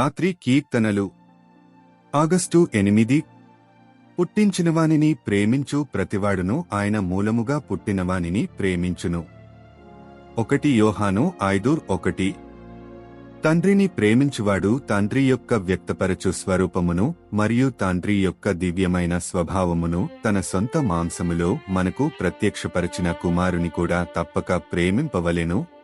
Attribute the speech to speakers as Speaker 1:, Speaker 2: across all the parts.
Speaker 1: రాత్రి కీర్తనలు. ఆగస్టు ఎనిమిది. పుట్టించినవానిని ప్రేమించు ప్రతివాడును ఆయన మూలముగా పుట్టినవానిని ప్రేమించును. ఒకటి యోహాను ఐదూర్ ఒకటి. తండ్రిని ప్రేమించువాడు తండ్రి యొక్క వ్యక్తపరచు స్వరూపమును మరియు తండ్రి యొక్క దివ్యమైన స్వభావమును తన సొంత మాంసములో మనకు ప్రత్యక్షపరచిన కుమారుని కూడా తప్పక ప్రేమింపవలెను.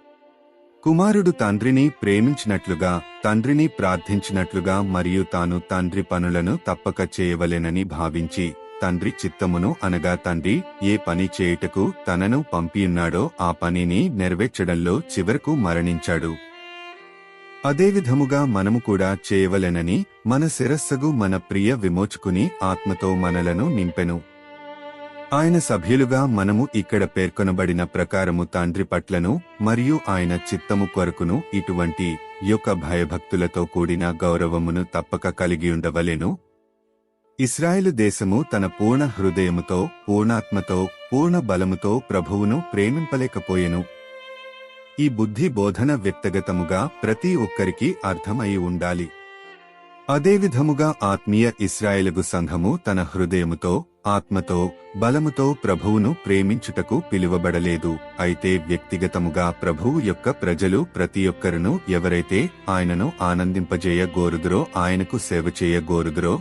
Speaker 1: కుమారుడు తండ్రిని ప్రేమించినట్లుగా తండ్రిని ప్రార్థించినట్లుగా మరియు తాను తండ్రి పనులను తప్పక చేయవలెనని భావించి తండ్రి చిత్తమును అనగా తండ్రి ఏ పని చేయుటకు తనను పంపియున్నాడో ఆ పనిని నెరవేర్చడంలో చివరకు మరణించాడు. అదేవిధముగా మనము కూడా చేయవలెనని మన శిరస్సగు మన ప్రియ విమోచుకుని ఆత్మతో మనలను నింపెను. ఆయన సభ్యులుగా మనము ఇక్కడ పేర్కొనబడిన ప్రకారము తండ్రి పట్లను మరియు ఆయన చిత్తము కొరకును ఇటువంటి యొక్క భయభక్తులతో కూడిన గౌరవమును తప్పక కలిగి ఉండవలెను. ఇస్రాయేలు దేశము తన పూర్ణ హృదయముతో పూర్ణాత్మతో పూర్ణ బలముతో ప్రభువును ప్రేమింపలేకపోయెను. ఈ బుద్ధి బోధన వ్యక్తగతముగా ప్రతి ఒక్కరికి అర్థమయి ఉండాలి. అదేవిధముగా ఆత్మీయ ఇస్రాయేలుగు సంఘము తన హృదయముతో ఆత్మతో బలముతో ప్రభువును ప్రేమించుటకు పిలువబడలేదు. అయితే వ్యక్తిగతముగా ప్రభువు యొక్క ప్రజలు ప్రతి ఒక్కరును ఎవరైతే ఆయనను ఆనందింపజేయ గోరుదురో ఆయనకు సేవ చేయగోరుదురో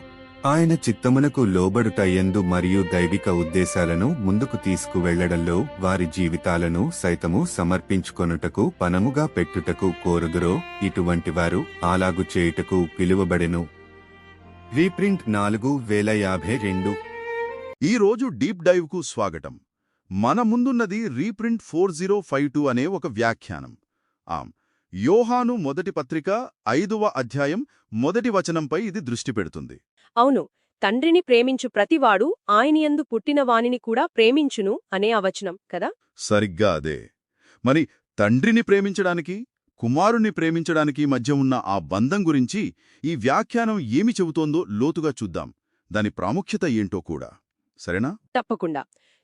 Speaker 1: ఆయన చిత్తమునకు లోబడుట ఎందు మరియు దైవిక ఉద్దేశాలను ముందుకు తీసుకువెళ్ళడంలో వారి జీవితాలను సైతము సమర్పించుకొనుటకు పనముగా పెట్టుటకు కోరుదురో ఇటువంటి వారు అలాగు చేయుటకు పిలువబడెను. రీప్రింట్ నాలుగు వేల యాభై రెండు.
Speaker 2: ఈ రోజు డీప్ డైవ్కు స్వాగతం. మన ముందున్నది reprint four zero five two అనే ఒక వ్యాఖ్యానం. ఆం యోహాను మొదటి పత్రిక ఐదవ అధ్యాయం మొదటి వచనంపై ఇది దృష్టి పెడుతుంది.
Speaker 3: అవును తండ్రిని ప్రేమించు ప్రతివాడు ఆయనియందు పుట్టిన వానిని కూడా ప్రేమించును అనే అవచనం కదా?
Speaker 2: సరిగ్గా అదే. మరి తండ్రిని ప్రేమించడానికి కుమారుణ్ణి ప్రేమించడానికి మధ్య ఉన్న ఆ బంధం గురించి ఈ వ్యాఖ్యానం ఏమి చెబుతోందో లోతుగా చూద్దాం. దాని ప్రాముఖ్యత ఏంటో కూడా. సరేనా?
Speaker 3: తప్పకుండా.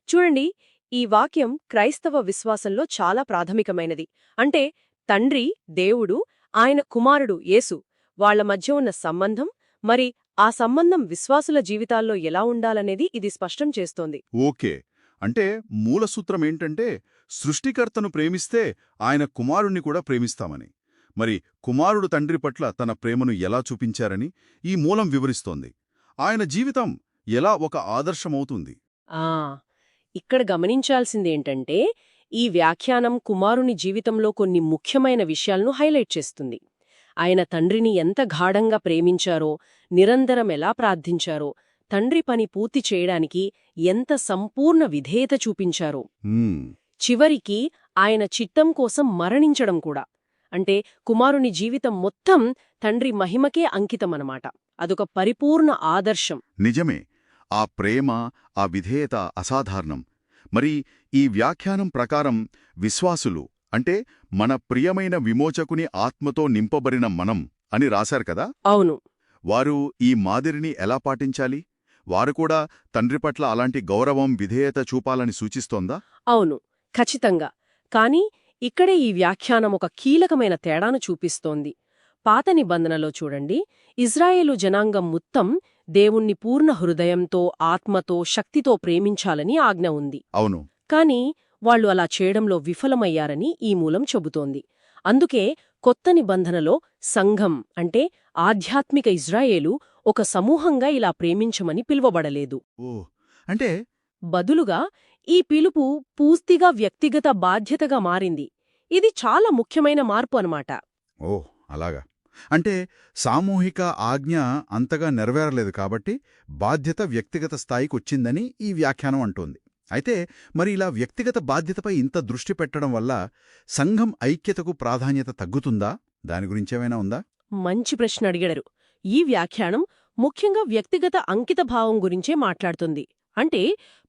Speaker 3: చూడండి ఈ వాక్యం క్రైస్తవ విశ్వాసంలో చాలా ప్రాథమికమైనది. అంటే తండ్రి దేవుడు ఆయన కుమారుడు యేసు వాళ్ళ మధ్య ఉన్న సంబంధం మరి ఆ సంబంధం విశ్వాసుల జీవితాల్లో ఎలా ఉండాలనేది ఇది స్పష్టం చేస్తోంది.
Speaker 2: ఓకే. అంటే మూలసూత్రం ఏంటంటే సృష్టికర్తను ప్రేమిస్తే ఆయన కుమారుణ్ణి కూడా ప్రేమిస్తామని. మరి కుమారుడు తండ్రి పట్ల తన ప్రేమను ఎలా చూపించారని ఈ మూలం వివరిస్తోంది. ఆయన జీవితం ఎలా ఒక ఆదర్శమవుతుంది?
Speaker 3: ఆ! ఇక్కడ గమనించాల్సిందేంటంటే ఈ వ్యాఖ్యానం కుమారుని జీవితంలో కొన్ని ముఖ్యమైన విషయాలను హైలైట్ చేస్తుంది. ఆయన తండ్రిని ఎంత గాఢంగా ప్రేమించారో నిరంతరం ఎలా ప్రార్థించారో తండ్రి పని పూర్తి చేయడానికి ఎంత సంపూర్ణ విధేయత చూపించారో. చివరికి ఆయన చిత్తం కోసం మరణించడం కూడా. అంటే కుమారుని జీవితం మొత్తం తండ్రి మహిమకే అంకితమనమాట. అదొక పరిపూర్ణ ఆదర్శం.
Speaker 2: నిజమే. ఆ ప్రేమ ఆ విధేయత అసాధారణం. మరి ఈ వ్యాఖ్యానం ప్రకారం విశ్వాసులు అంటే మన ప్రియమైన విమోచకుని ఆత్మతో నింపబడిన మనం అని రాశారు కదా?
Speaker 3: అవును.
Speaker 2: వారు ఈ మాదిరిని ఎలా పాటించాలి? వారు కూడా తండ్రి పట్ల అలాంటి గౌరవం విధేయత చూపాలని సూచిస్తోందా?
Speaker 3: అవును ఖచ్చితంగా. కాని ఇక్కడే ఈ వ్యాఖ్యానం ఒక కీలకమైన తేడాను చూపిస్తోంది. పాత నిబంధనలో చూడండి ఇజ్రాయేలు జనాంగం మొత్తం దేవుణ్ణి పూర్ణ హృదయంతో ఆత్మతో శక్తితో ప్రేమించాలని ఆజ్ఞ ఉంది.
Speaker 2: అవును.
Speaker 3: కాని వాళ్ళు అలా చేయడంలో విఫలమయ్యారని ఈ మూలం చెబుతోంది. అందుకే కొత్త నిబంధనలో సంఘం అంటే ఆధ్యాత్మిక ఇజ్రాయేలు ఒక సమూహంగా ఇలా ప్రేమించమని పిలువబడలేదు.
Speaker 2: అంటే?
Speaker 3: బదులుగా ఈ పిలుపు పూర్తిగా వ్యక్తిగత బాధ్యతగా మారింది. ఇది చాలా ముఖ్యమైన మార్పు అన్నమాట.
Speaker 2: ఓ అలాగా. అంటే సామూహిక ఆజ్ఞ అంతగా నెరవేరలేదు కాబట్టి బాధ్యత వ్యక్తిగత స్థాయికి వచ్చిందని ఈ వ్యాఖ్యానం అంటోంది. అయితే మరి ఇలా వ్యక్తిగత బాధ్యతపై ఇంత దృష్టి పెట్టడం వల్ల సంఘం ఐక్యతకు ప్రాధాన్యత తగ్గుతుందా? దాని గురించేమైనా ఉందా?
Speaker 3: మంచి ప్రశ్న అడిగారు. ఈ వ్యాఖ్యానం ముఖ్యంగా వ్యక్తిగత అంకితభావం గురించే మాట్లాడుతుంది. అంటే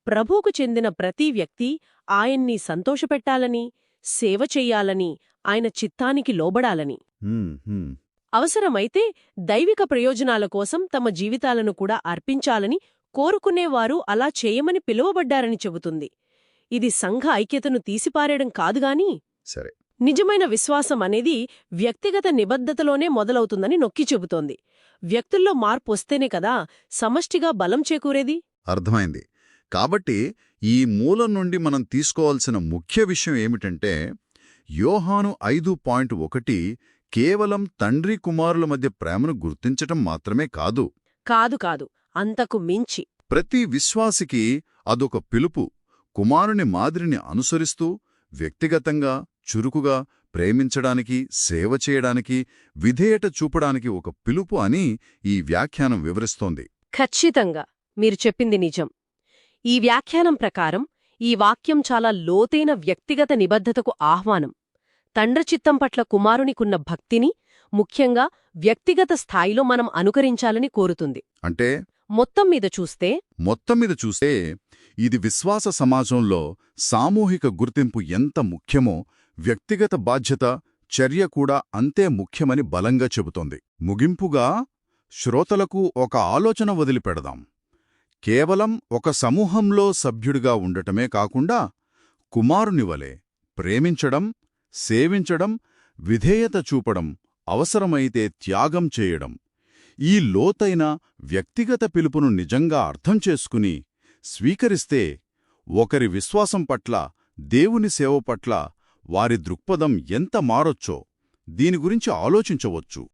Speaker 3: ప్రభువుకు చెందిన ప్రతి వ్యక్తి ఆయన్ని సంతోషపెట్టాలని సేవ చెయ్యాలని ఆయన చిత్తానికి లోబడాలని. అవసరమైతే దైవిక ప్రయోజనాల కోసం తమ జీవితాలను కూడా అర్పించాలని కోరుకునేవారు అలా చేయమని పిలువబడ్డారని చెబుతుంది. ఇది సంఘ ఐక్యతను తీసిపారేయడం కాదుగాని
Speaker 2: సరే.
Speaker 3: నిజమైన విశ్వాసం అనేది వ్యక్తిగత నిబద్ధతలోనే మొదలవుతుందని నొక్కి చెబుతోంది. వ్యక్తుల్లో మార్పు వస్తేనే కదా సమష్టిగా బలం చేకూరేది?
Speaker 2: అర్థమైంది. కాబట్టి ఈ మూలం నుండి మనం తీసుకోవాల్సిన ముఖ్య విషయం ఏమిటంటే యోహాను ఐదు పాయింట్ ఒకటి కేవలం తండ్రి కుమారుల మధ్య ప్రేమను గుర్తించటం మాత్రమే కాదు.
Speaker 3: కాదు కాదు. అంతకు మించి.
Speaker 2: ప్రతి విశ్వాసికి అదొక పిలుపు. కుమారుని మాదిరిని అనుసరిస్తూ వ్యక్తిగతంగా చురుకుగా ప్రేమించడానికి సేవ చేయడానికి విధేయట చూపడానికి ఒక పిలుపు అని ఈ వ్యాఖ్యానం వివరిస్తోంది.
Speaker 3: ఖచ్చితంగా. మీరు చెప్పింది నిజం. ఈ వ్యాఖ్యానం ప్రకారం ఈ వాక్యం చాలా లోతైన వ్యక్తిగత నిబద్ధతకు ఆహ్వానం. తండ్రి చిత్తం పట్ల కుమారునికున్న భక్తిని ముఖ్యంగా వ్యక్తిగత స్థాయిలో మనం అనుకరించాలని కోరుతుంది.
Speaker 2: అంటే?
Speaker 3: మొత్తం మీద చూస్తే
Speaker 2: మొత్తం మీద చూస్తే ఇది విశ్వాస సమాజంలో సామూహిక గుర్తింపు ఎంత ముఖ్యమో వ్యక్తిగత బాధ్యత చర్య కూడా అంతే ముఖ్యమని బలంగా చెబుతోంది. ముగింపుగా శ్రోతలకు ఒక ఆలోచన వదిలిపెడదాం. కేవలం ఒక సమూహంలో సభ్యుడిగా ఉండటమే కాకుండా కుమారునివలే ప్రేమించడం సేవించడం విధేయత చూపడం అవసరమైతే త్యాగం చేయడం. ఈ లోతైన వ్యక్తిగత పిలుపును నిజంగా అర్థం చేసుకుని స్వీకరిస్తే ఒకరి విశ్వాసం పట్ల దేవుని సేవ పట్ల వారి దృక్పథం ఎంత మారొచ్చో దీని గురించి ఆలోచించవచ్చు.